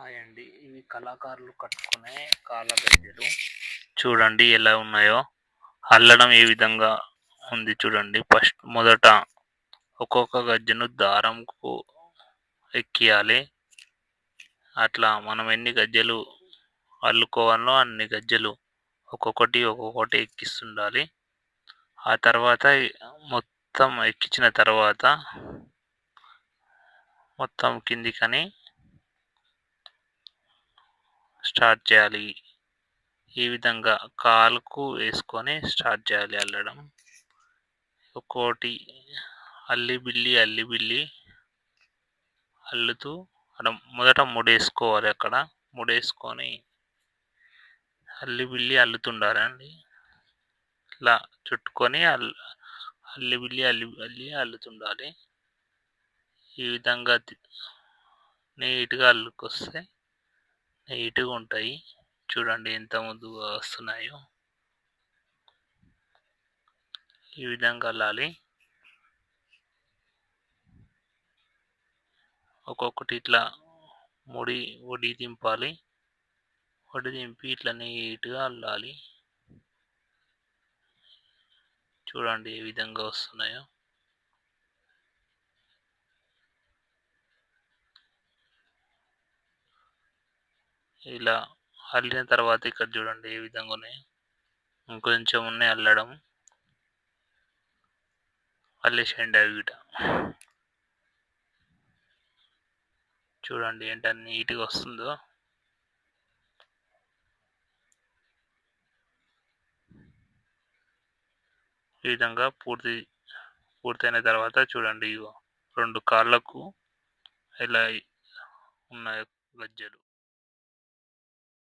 Hi అండి. ఇవి కళాకారులు కట్టుకునే కాళ్ళ గజ్జెలు. చూడండి ఎలా ఉన్నాయో. అల్లడం ఏ విధంగా ఉంది చూడండి. ఫస్ట్ మొదట ఒక్కొక్క గజ్జెను దారంకు ఎక్కియాలి. అట్లా మనం ఎన్ని గజ్జెలు అల్లుకోవాలో అన్ని గజ్జెలు ఒక్కొక్కటి ఒక్కొక్కటి ఎక్కిస్తుండాలి. ఆ తర్వాత మొత్తం ఎక్కించిన తర్వాత మొత్తం కిందికని స్టార్ట్ చేయాలి. ఈ విధంగా కాలుకు వేసుకొని స్టార్ట్ చేయాలి అల్లడం. ఒక్కోటి అల్లి బిల్లి అల్లి బిల్లి అల్లుతూ అక్కడ మొదట ముడేసుకోవాలి అక్కడ. ముడేసుకొని అల్లి బిల్లి అల్లుతుండాలండి. ఇట్లా చుట్టుకొని అల్ అల్లి బిల్లి అల్లి అల్లి అల్లుతుండాలి. ఈ విధంగా నీట్గా అల్లుకొస్తే నీట్గా ఉంటాయి. చూడండి ఎంత ముందుగా వస్తున్నాయో. ఈ విధంగా అల్లాలి. ఒక్కొక్కటి ఇట్లా ముడి ఒడి దింపాలి. ఒడి దింపి ఇట్లా నీట్గా అల్లాలి. చూడండి ఏ విధంగా వస్తున్నాయో. ఇలా అల్లిన తర్వాత ఇక్కడ చూడండి ఏ విధంగా ఉన్నాయి. ఇంకొంచెం ఉన్నాయి అల్లడం. అల్లేసేయండి అవి గిట చూడండి ఎంత నీట్గా వస్తుందో. ఈ విధంగా పూర్తి పూర్తయిన తర్వాత చూడండి ఇగో రెండు కాళ్ళకు ఇలా ఉన్నాయి గజ్జలు.